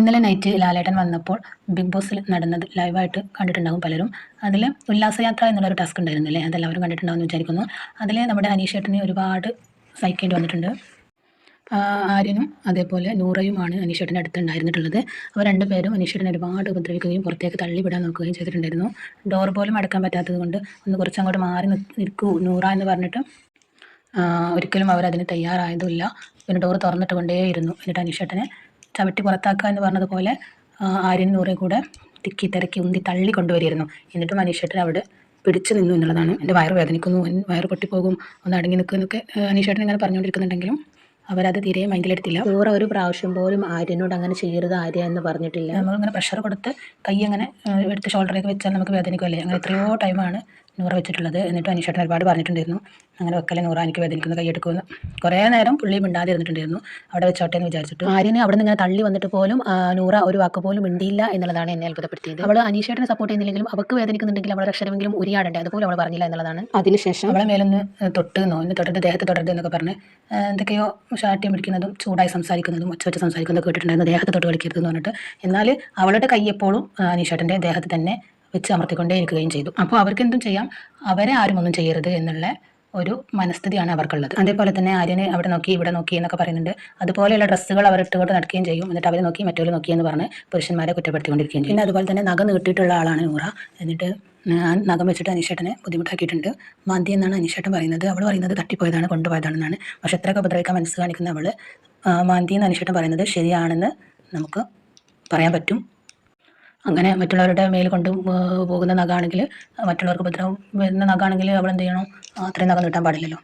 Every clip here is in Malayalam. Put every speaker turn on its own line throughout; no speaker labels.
ഇന്നലെ നൈറ്റ് ലാലേട്ടൻ വന്നപ്പോൾ ബിഗ് ബോസിൽ നടന്നത് ലൈവായിട്ട് കണ്ടിട്ടുണ്ടാകും പലരും. അതിൽ ഉല്ലാസയാത്ര എന്നുള്ളൊരു ടാസ്ക് ഉണ്ടായിരുന്നില്ലേ? അതെല്ലാവരും കണ്ടിട്ടുണ്ടാകുമെന്ന് വിചാരിക്കുന്നു. അതിൽ നമ്മുടെ അനീഷേട്ടന് ഒരുപാട് സഹിക്കേണ്ടി വന്നിട്ടുണ്ട്. ആര്യനും അതേപോലെ നൂറയുമാണ് അനീഷേട്ടന്റെ അടുത്ത് ഉണ്ടായിരുന്നിട്ടുള്ളത്. അവർ രണ്ടുപേരും അനീഷേട്ടനെ ഒരുപാട് ഉപദ്രവിക്കുകയും പുറത്തേക്ക് തള്ളിവിടാൻ നോക്കുകയും ചെയ്തിട്ടുണ്ടായിരുന്നു. ഡോർ പോലും അടക്കാൻ പറ്റാത്തത് കൊണ്ട് ഒന്ന് കുറച്ച് അങ്ങോട്ട് മാറി നിൽക്കൂ നൂറ എന്ന് പറഞ്ഞിട്ട് ഒരിക്കലും അവരതിന് തയ്യാറായതുമില്ല. പിന്നെ ഡോർ തുറന്നിട്ട് കൊണ്ടേയിരുന്നു. എന്നിട്ട് അനീഷേട്ടനെ ചവിട്ടി പുറത്താക്കുക എന്ന് പറഞ്ഞതുപോലെ ആര്യൻ നൂറെ കൂടെ തിക്കി തിരക്കി ഉന്തി തള്ളി കൊണ്ടുവരിയിരുന്നു എന്നിട്ട് മനീഷേട്ടൻ അവിടെ പിടിച്ചു നിന്നു എന്നുള്ളതാണ്. എന്റെ വയറ് വേദനിക്കുന്നു വയറ് പൊട്ടിപ്പോകും ഒന്ന് അടങ്ങി നിൽക്കുന്നൊക്കെ അനീഷേട്ടൻ ഇങ്ങനെ പറഞ്ഞുകൊണ്ടിരിക്കുന്നുണ്ടെങ്കിലും അവരത് തീരെ മൈൻഡിലെടുത്തില്ല
വേറെ ഒരു പ്രാവശ്യം പോലും ആര്യനോട് അങ്ങനെ ചെയ്യരുത് ആര്യ എന്ന് പറഞ്ഞിട്ടില്ല.
നമ്മളിങ്ങനെ പ്രഷർ കൊടുത്ത് കൈ അങ്ങനെ എടുത്ത് ഷോൾഡറിലേക്ക് വെച്ചാൽ നമുക്ക് വേദനിക്കുമല്ലേ അങ്ങനെ എത്രയോ ടൈമാണ് നൂറ വെച്ചിട്ടുള്ളത് എന്നിട്ട് അനീഷേട്ടൻ ഒരുപാട് പറഞ്ഞിട്ടുണ്ടായിരുന്നു. അങ്ങനെ വെക്കലെ നൂറ എനിക്ക് വേദനിക്കുന്ന കൈ എടുക്കുമെന്ന്. കുറേ നേരം പുള്ളി മിണ്ടാതെ ഇരുന്നിട്ടുണ്ടായിരുന്നു. അവിടെ വെച്ചോട്ടെ എന്ന് വിചാരിച്ചിട്ട്.
ആര്യനെ അവിടെ നിന്ന് ഇങ്ങനെ തള്ളി വന്നിട്ട് പോലും നൂറ ഒരു വാക്ക് പോലും മിണ്ടിയില്ല എന്നുള്ളതാണ് എന്നെ അത്ഭുതപ്പെടുത്തിയത്. അവൾ അനീഷേട്ടനെ സപ്പോർട്ട് ചെയ്യുന്നില്ലെങ്കിലും അവൾക്ക് വേദനിക്കുന്നുണ്ടെങ്കിൽ അവളുടെ അക്ഷരമെങ്കിലും ഉരിയാടണ്ടേ? അതുപോലെ അവൾ പറഞ്ഞില്ല എന്നുള്ളതാണ്. അതിനുശേഷം
അവളെ മേലൊന്ന് തൊട്ട് നോന്ന് തൊട്ടിട്ട് ദേഹത്ത് തൊടരുത് എന്നൊക്കെ പറഞ്ഞ് എന്തൊക്കെയോ ഷാട്ടി പിടിക്കുന്നതും ചൂടായി സംസാരിക്കുന്നതും ഒച്ച വെച്ച് സംസാരിക്കുന്നതും കേട്ടിട്ടുണ്ടായിരുന്നു. ദേഹത്ത് തൊട്ട് കളിക്കരുത് എന്ന് പറഞ്ഞിട്ട്. എന്നാൽ അവളുടെ കൈ എപ്പോഴും അനീഷേട്ടന്റെ ദേഹത്ത് തന്നെ വെച്ച് അമർത്തിക്കൊണ്ടേ ഇരിക്കുകയും ചെയ്തു. അപ്പോൾ അവർക്ക് എന്തും ചെയ്യാം. അവരെ ആരും ഒന്നും ചെയ്യരുത് എന്നുള്ള ഒരു മനസ്ഥിതിയാണ് അവർക്കുള്ളത്. അതേപോലെ തന്നെ ആര്യന് അവിടെ നോക്കി ഇവിടെ നോക്കി എന്നൊക്കെ പറയുന്നുണ്ട്. അതുപോലെയുള്ള ഡ്രസ്സുകൾ അവർ ഇട്ടുകൊണ്ട് നടക്കുകയും ചെയ്യും. എന്നിട്ട് അവരെ നോക്കി മറ്റൊരു നോക്കി എന്ന് പറഞ്ഞ് പുരുഷന്മാരെ കുറ്റപ്പെടുത്തിക്കൊണ്ടിരിക്കുകയും ചെയ്യും. പിന്നെ അതുപോലെ തന്നെ നഖം നീട്ടിയിട്ടുള്ള ആളാണ് നൂറ. എന്നിട്ട് നഖം വെച്ചിട്ട് അനീഷേട്ടനെ ബുദ്ധിമുട്ടാക്കിയിട്ടുണ്ട്. മന്തി എന്നാണ് അനീഷേട്ടൻ പറയുന്നത്. അവൾ പറയുന്നത് തട്ടിപ്പോയതാണ് കൊണ്ടുപോയതാണെന്നാണ്. പക്ഷെ എത്രയൊക്കെ ഉപദ്രവിക്കാൻ മനസ്സ് കാണിക്കുന്ന അവൾ മാന്തി എന്ന് അനീഷേട്ടൻ പറയുന്നത് ശരിയാണെന്ന് നമുക്ക് പറയാൻ പറ്റും. അങ്ങനെ മറ്റുള്ളവരുടെ മേൽ കൊണ്ട് പോകുന്ന നഖാണെങ്കിൽ മറ്റുള്ളവർക്ക് ഉപദ്രവം വരുന്ന നഖാണെങ്കിൽ അവൾ എന്ത് ചെയ്യണം? അത്രയും നഖം നീട്ടാൻ പാടില്ലല്ലോ.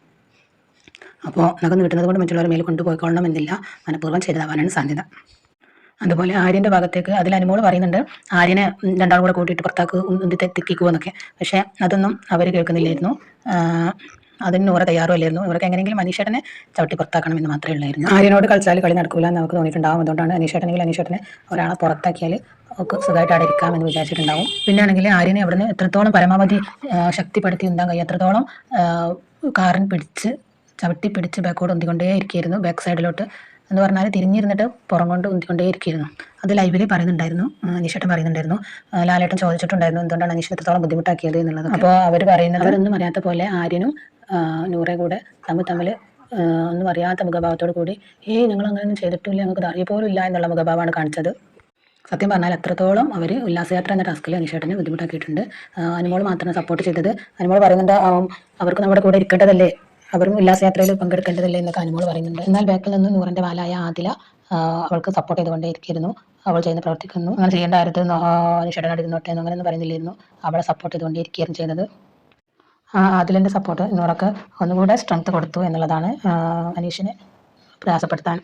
അപ്പോൾ നഖം നീട്ടുന്നത് കൊണ്ട് മറ്റുള്ളവരുടെ മേൽ കൊണ്ട് കൊണ്ടുപോയിക്കൊള്ളണം എന്നില്ല മനഃപൂർവം ചെയ്തതാവാനാണ് സാധ്യത. അതുപോലെ ആര്യന്റെ ഭാഗത്തേക്ക് അതിൽ അനുമോൾ പറയുന്നുണ്ട് ആര്യനെ രണ്ടാളും കൂടെ കൂട്ടിയിട്ട് പുറത്താക്ക് ഉന്തി തെറ്റിക്കുമോ എന്നൊക്കെ. പക്ഷേ അതൊന്നും അവർ കേൾക്കുന്നില്ലായിരുന്നു. അതിന് നൂറ തയ്യാറുമല്ലായിരുന്നു. ഇവർക്ക് എങ്ങനെയെങ്കിലും അനീഷേട്ടനെ ചവിട്ടി പുറത്താക്കണം എന്ന് മാത്രമേ ഉള്ളായിരുന്നു. ആര്യനോട് കളിച്ചാൽ കളി നടക്കില്ല എന്ന് നമുക്ക് തോന്നിയിട്ടുണ്ടാവും. അതുകൊണ്ടാണ് അനീഷേട്ടനെങ്കിൽ അനീഷേട്ടനെ ഒരാളെ പുറത്താക്കിയാൽ ഒക്കെ സുഖമായിട്ട് അവിടെ ഇരിക്കാം എന്ന് വിചാരിച്ചിട്ടുണ്ടാവും. പിന്നെ ആണെങ്കിൽ ആര്യനെ അവിടുന്ന് എത്രത്തോളം പരമാവധി ശക്തിപ്പെടുത്തി ഉണ്ടാകും കഴിയും എത്രത്തോളം കാറിൻ പിടിച്ച് ചവിട്ടി പിടിച്ച് ബാക്കോട് ഉന്തിക്കൊണ്ടേ ഇരിക്കുകയായിരുന്നു ബാക്ക് സൈഡിലോട്ട് എന്ന് പറഞ്ഞാൽ തിരിഞ്ഞിരുന്നിട്ട് പുറം കൊണ്ട് ഉന്തിക്കൊണ്ടേ ഇരിക്കുകയായിരുന്നു അത് ലൈവിൽ പറയുന്നുണ്ടായിരുന്നു. അനീഷേട്ടൻ പറയുന്നുണ്ടായിരുന്നു. ലാലേട്ടൻ ചോദിച്ചിട്ടുണ്ടായിരുന്നു എന്തുകൊണ്ടാണ് അനീഷിനെ എത്രത്തോളം ബുദ്ധിമുട്ടാക്കിയത് എന്നുള്ളത്. അപ്പോൾ അവർ പറയുന്നത് അവരൊന്നും അറിയാത്ത പോലെ ആര്യനും നൂറെ കൂടെ തമ്മിൽ തമ്മിൽ ഒന്നും അറിയാത്ത മുഖഭാവത്തോട് കൂടി ഏയ് ഞങ്ങൾ അങ്ങനെയൊന്നും ചെയ്തിട്ടില്ല ഞങ്ങൾക്ക് അറിയ പോലും ഇല്ല എന്നുള്ള മുഖഭാവമാണ് കാണിച്ചത്. സത്യം പറഞ്ഞാൽ എത്രത്തോളം അവർ ഉല്ലാസയാത്ര എന്ന ടാസ്കിൽ അനുഷേട്ടനെ ബുദ്ധിമുട്ടാക്കിയിട്ടുണ്ട്. അനുമോൾ മാത്രമാണ് സപ്പോർട്ട് ചെയ്തത്. അനുമോൾ പറയുന്നുണ്ട് അവർക്ക് നമ്മുടെ കൂടെ ഇരിക്കേണ്ടതല്ലേ? അവരും ഉല്ലാസയാത്രയിൽ പങ്കെടുക്കേണ്ടതല്ലേ? എന്നൊക്കെ അനുമോൾ പറയുന്നുണ്ട്. എന്നാൽ ബാക്കിൽ നിന്ന് നൂറിന്റെ വാലായ ആദില അവൾക്ക് സപ്പോർട്ട് ചെയ്തുകൊണ്ടേയിരിക്കുന്നു. അവൾ ചെയ്യുന്ന പ്രവർത്തിക്കുന്നു അങ്ങനെ ചെയ്യേണ്ടായിരുന്നു. അനീഷേട്ടനോട് ഇരുന്നോട്ടെ എന്ന് അങ്ങനെയൊന്നും പറയുന്നില്ലായിരുന്നു. അവളെ സപ്പോർട്ട് ചെയ്തുകൊണ്ടേ ഇരിക്കുകയായിരുന്നു ചെയ്തത്. അതിലിന്റെ സപ്പോർട്ട് ഇന്നോടൊക്കെ ഒന്നുകൂടെ സ്ട്രെങ്ത് കൊടുത്തു എന്നുള്ളതാണ് അനീഷിനെ പ്രയാസപ്പെടുത്താൻ.